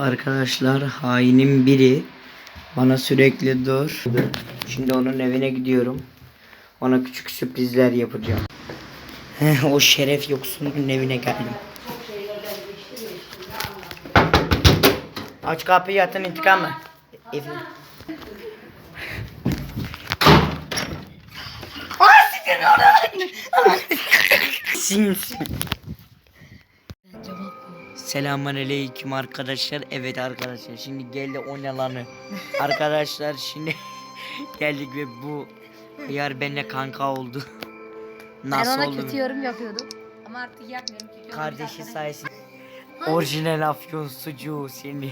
Arkadaşlar hainin biri bana sürekli dur. Şimdi onun evine gidiyorum. Ona küçük sürprizler yapacağım. O şeref yoksunun evine geldim. Aç kapıyı yatın intikamı. Evi. Sinsin. Selamun aleyküm arkadaşlar. Evet arkadaşlar şimdi geldi on yalanı. arkadaşlar şimdi geldik ve bu hıyar benimle kanka oldu. Ben Nasıl ona oldu? kötü yorum yapıyordum. Ama artık yapmıyorum çünkü. Kardeşi sayesinde. Orijinal afyon sucuğu seni.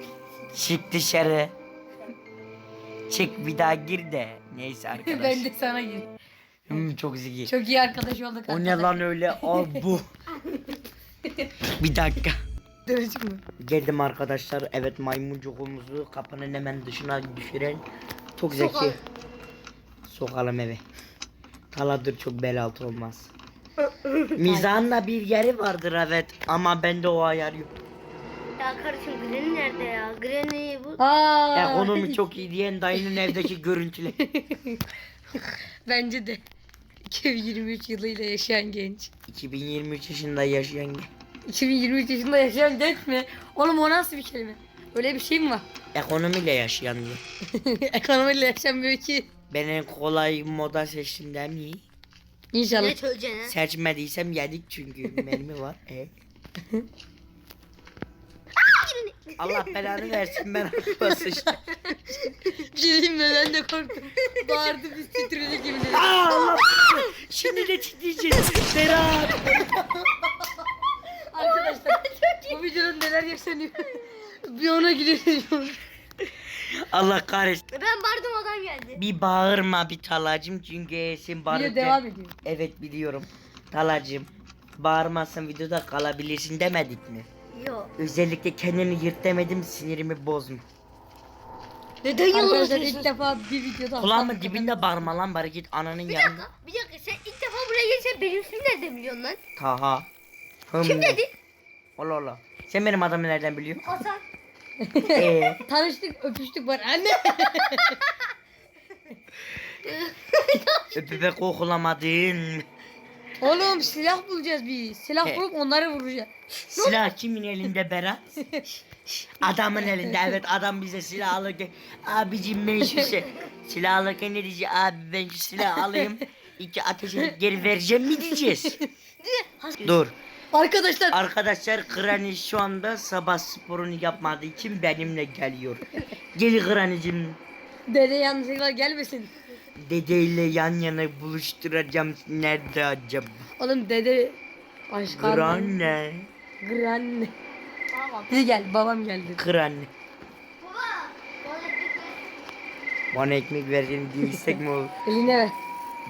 Çık dışarı. Çık bir daha gir de. Neyse arkadaş. ben de sana gir. Hmm, çok zeki. Çok iyi arkadaş olduk. O ne lan öyle? Al bu. Bir dakika. Dövücük mü? Geldim arkadaşlar. Evet maymuncuğumuzu kapının hemen dışına düşüren çok zeki. Sokalım eve. Taladır çok bel altı olmaz. Mizanla bir yeri vardır evet ama bende o ayar yok. Ya kardeşim Granny nerede ya? Granny bu. Aa. Ekonomi çok iyi diyen dayının evdeki görüntüler. Bence de. 2023 yılıyla yaşayan genç. 2023 yaşında yaşayan 2023 yaşında yaşayan genç mi? Oğlum o nasıl bir kelime? Öyle bir şey mi var? ekonomiyle yaşayan diyor. Ekonomiyle yaşamıyor ki. Ben en kolay moda seçtim değil mi? İnşallah. Ne söyleyeceksin Seçmediysem yedik çünkü mermi var. E? Allah belanı versin ben aklıma sıçtım. Bir şey mi? Ben de korktum. Bağırdı biz titredik gibi. Aa, Allah Şimdi de titreyeceğiz. Berat. Bu videonun neler yaşanıyor? bir ona gidelim. Allah kahretsin. Ben bardım adam geldi. Bir bağırma bir talacım çünkü sen Video bağırırken... devam ediyor. Evet biliyorum. Talacım. Bağırmazsan videoda kalabilirsin demedik mi? Yok. Özellikle kendini yırt demedim sinirimi bozma. Neden yalan Arkadaşlar ilk defa bir videoda Kulağımın dibinde bağırma lan bari git ananın Bir yanına. dakika. Bir dakika sen ilk defa buraya gelsen benim ismimi nereden biliyorsun lan? Taha. Hım. Kim dedi? Ola ola. Sen benim adamı nereden biliyorsun? Hasan. Ee, Tanıştık öpüştük var anne. öpüpe kokulamadın. Oğlum silah bulacağız bir. Silah bulup onları vuracağız. Silah kimin elinde Berat? Adamın elinde evet adam bize silah alırken abicim ben şu şey silah alırken ne diyecek abi ben şu silah alayım iki ateş edip geri vereceğim mi diyeceğiz? Dur Arkadaşlar arkadaşlar Granny şu anda sabah sporunu yapmadığı için benimle geliyor. Gel Granny'cim dede yanlışlıkla gelmesin. dedeyle yan yana buluşturacağım nerede acaba? Oğlum dede aşkım. Granny. Granny. Hadi gel babam geldi. Granny. Bana ekmek verin değilsek mi olur? Eline ver.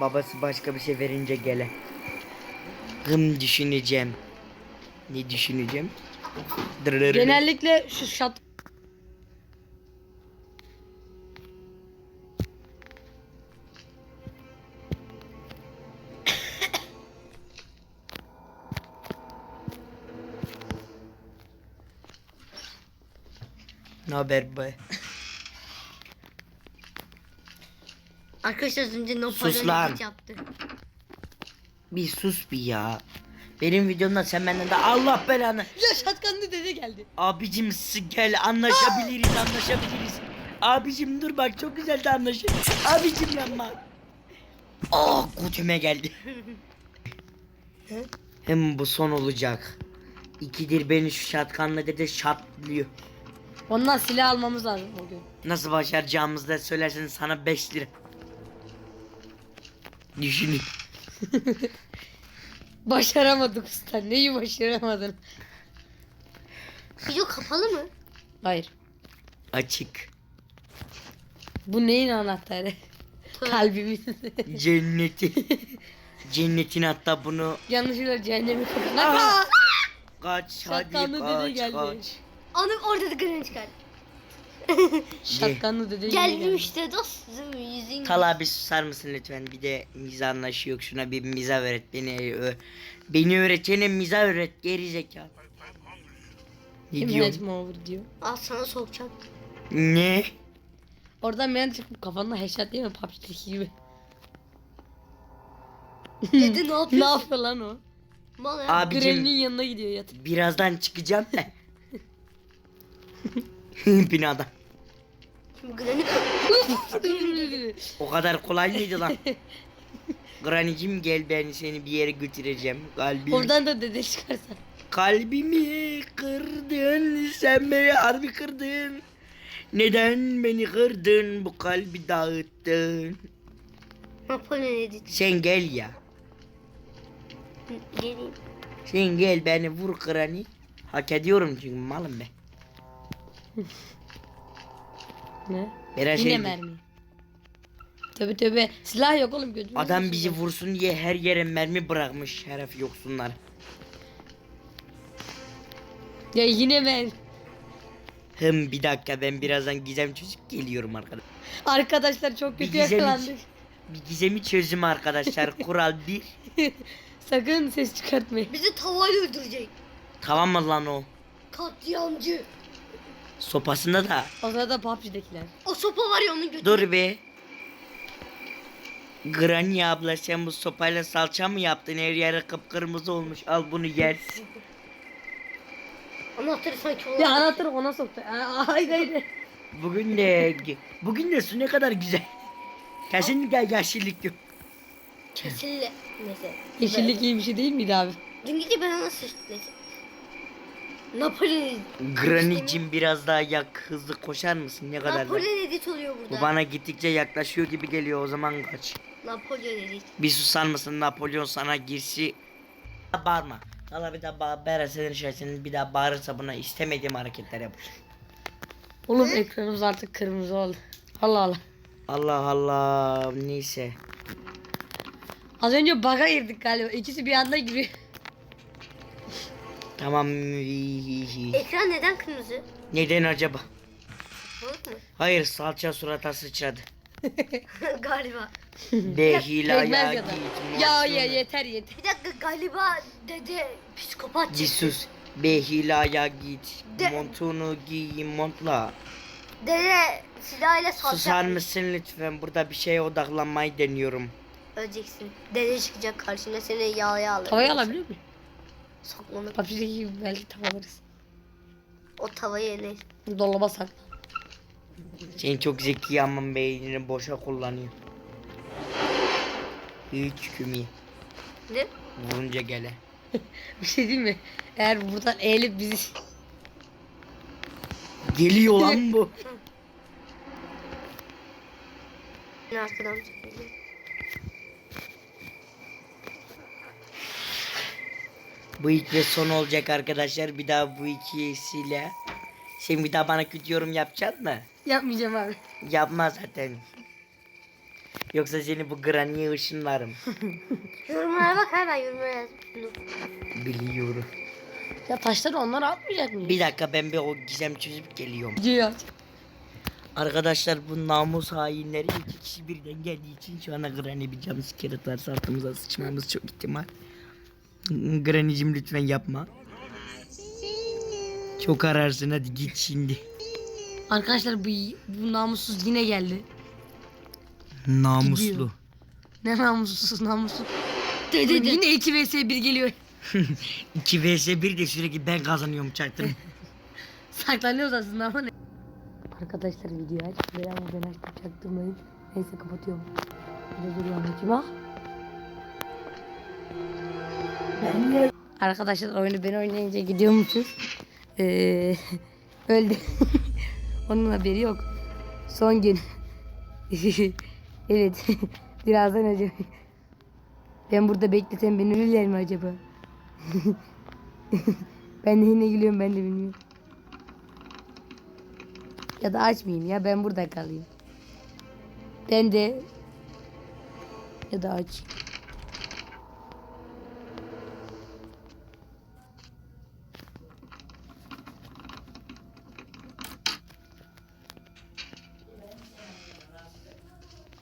Babası başka bir şey verince gele. Hım düşüneceğim. Ne düşüneceğim? Dırırır. Genellikle şu şat Ne haber be? Arkadaşlar az önce no Sus lan. yaptı. Bir sus bir ya. Benim videomda sen benden de Allah belanı. Ya şatkanlı dede geldi. Abicim gel anlaşabiliriz anlaşabiliriz. Abicim dur bak çok güzel de anlaşır. Abicim yapma. Oh kutüme geldi. Hem bu son olacak. İkidir beni şu şatkanla dede şatlıyor. Ondan silah almamız lazım o gün. Nasıl başaracağımızı da söylersen sana 5 lira. Düşünün. Başaramadık usta. Neyi başaramadın? Video kapalı mı? Hayır. Açık. Bu neyin anahtarı? Kalbimin. Cenneti. Cennetin hatta bunu Yanlışlıkla cehennemi kapatmak. Aa! kaç hadi dede kaç geldi. kaç. Onu orada da Granny çıkar. Şatkanlı dede yine Geldim geldi. işte dostum yüzün. Tala bir susar mısın lütfen? Bir de mizahnaşı yok. Şuna bir mizah öğret beni. ö- Beni öğretene mizah öğret geri zekalı. Ne Kim diyorum? headshot over diyor. Al sana sokacağım. Ne? Oradan ben çıkıp kafanda headshot değil mi PUBG'deki gibi. Dedi ne ne yapıyorsun? yapıyor lan o? Mal ya. Abicim Granny'nin yanına gidiyor yatıp. birazdan çıkacağım da. Binadan. Granny O kadar kolay mıydı lan? Granny'cim gel ben seni bir yere götüreceğim. Kalbim. Oradan da dede çıkarsa. Kalbimi kırdın sen beni harbi kırdın. Neden beni kırdın bu kalbi dağıttın. Napolyon edit. Sen gel ya. Geleyim. Sen gel beni vur Granny. Hak ediyorum çünkü malım ben. Ne? Yine şey- mermi. Tabi tabi. Silah yok oğlum gözüme. Adam bizi vursun diye her yere mermi bırakmış şeref yoksunlar. Ya yine ben. Hım bir dakika ben birazdan gizem çözüp geliyorum arkadaşlar. Arkadaşlar çok Bir kötü gizemi, yakalandık. bir gizemi çözdüm arkadaşlar. Kural bir. Sakın ses çıkartmayın. Bizi tavayla öldürecek. Tamam mı lan o? Katliamcı. Sopasında da. O sırada PUBG'dekiler. O sopa var ya onun götü. Dur be. Granny abla sen bu sopayla salça mı yaptın? Her yere kıpkırmızı olmuş. Al bunu yersin. Anahtarı sanki olan. Ya anahtarı ona soktu. Aa, Hayır hayır. Bugün de bugün de su ne kadar güzel. Kesinlikle yeşillik yok. Kesinlikle. Neyse. Yeşillik iyi bir şey değil miydi abi? Dün gece ben ona sıçtım. Neyse. Napolyon edit. Granny'cim biraz daha yak hızlı koşar mısın? Ne kadar da? Napolyon edit oluyor burada. Bu bana gittikçe yaklaşıyor gibi geliyor o zaman kaç. Napolyon edit. Bir susar mısın Napolyon sana girsi. Bağırma. Allah bir daha bağır, Berat senin şeysin bir daha bağırırsa buna istemediğim hareketler yapar. Oğlum ekranımız artık kırmızı oldu. Allah Allah. Allah Allah neyse. Az önce bug'a girdik galiba. İkisi bir anda giriyor. Tamam. Ekran neden kırmızı? Neden acaba? Balık mı? Hayır salça surata sıçradı. galiba. Pekmez ya git. Ya ya yeter yeter. Bir dakika galiba dede psikopat Bir çıktı. sus. Behila'ya git. De- Montunu giy montla. Dede silahıyla salça. Susar mısın lütfen? Burada bir şeye odaklanmayı deniyorum. Öleceksin. Dede çıkacak karşına seni yağya alır. Tavayı alabiliyor muyum? Sokmanı. PUBG'deki gibi belki tavalarız. O tavayı ne? Dolaba sakla. Sen çok zeki ama beynini boşa kullanıyor. Hiç kümi. Ne? Vurunca gele. Bir şey diyeyim mi? Eğer buradan eğilip bizi... Geliyor lan bu. Ne arkadan çıkıyor. Bu ilk ve son olacak arkadaşlar. Bir daha bu ikisiyle. Sen bir daha bana kötü yorum yapacaksın mı? Yapmayacağım abi. Yapma zaten. Yoksa seni bu Granny'e ışınlarım. Yorumlara bak hemen yorumlara yaz. Biliyorum. Ya taşları onlara atmayacak mıyız? Bir dakika ben bir o gizem çözüp geliyorum. Aç. Arkadaşlar bu namus hainleri iki kişi birden geldiği için şu anda Granny bir cam skelet varsa altımıza sıçmamız çok ihtimal. Granny'cim lütfen yapma. Çok ararsın hadi git şimdi. Arkadaşlar bu, bu namussuz yine geldi. Namuslu. Gidiyor. Ne namussuz namussuz. Dede yine 2 vs 1 geliyor. 2 vs 1 de sürekli ben kazanıyorum çaktım. Saklanıyoruz aslında ama ne? Arkadaşlar videoyu aç. Böyle ama ben açtım çaktırmayın. Neyse kapatıyorum. Burada duruyor anneciğim ah. Arkadaşlar oyunu ben oynayınca gidiyormuşuz. Ee, öldü. Onun haberi yok. Son gün. evet. Birazdan önce. Ben burada beklesem beni ölürler mi acaba? ben de yine gülüyorum ben de bilmiyorum. Ya da açmayayım ya ben burada kalayım. Ben de ya da aç.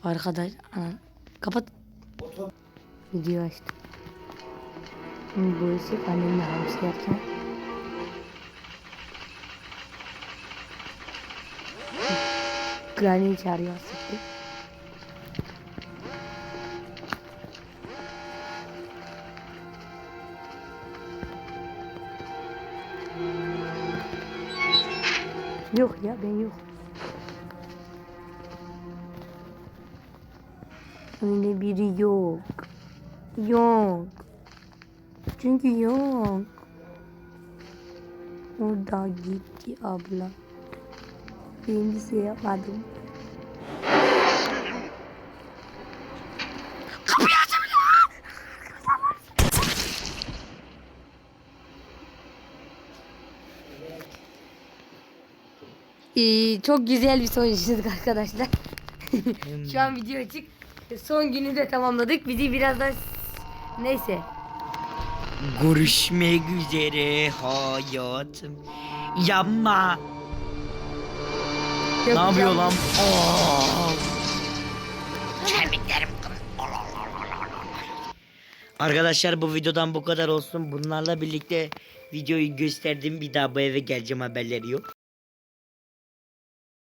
Arkadaş ana, kapat. Video açtım. Şimdi bu ise annemle hamsi yerken. Granny'i çağırıyor sıktı. Yok ya ben yok. Öyle biri yok. Yok. Çünkü yok. Orada gitti abla. Ben bir şey yapmadım. Ee, çok güzel bir son yaşadık arkadaşlar. Şu an video açık. Son günü de tamamladık. Bizi birazdan neyse. Görüşmek üzere hayatım. Yapma. Ne yapıyor lan? Aa. Kemiklerim. Arkadaşlar bu videodan bu kadar olsun. Bunlarla birlikte videoyu gösterdim. Bir daha bu eve geleceğim haberleri yok.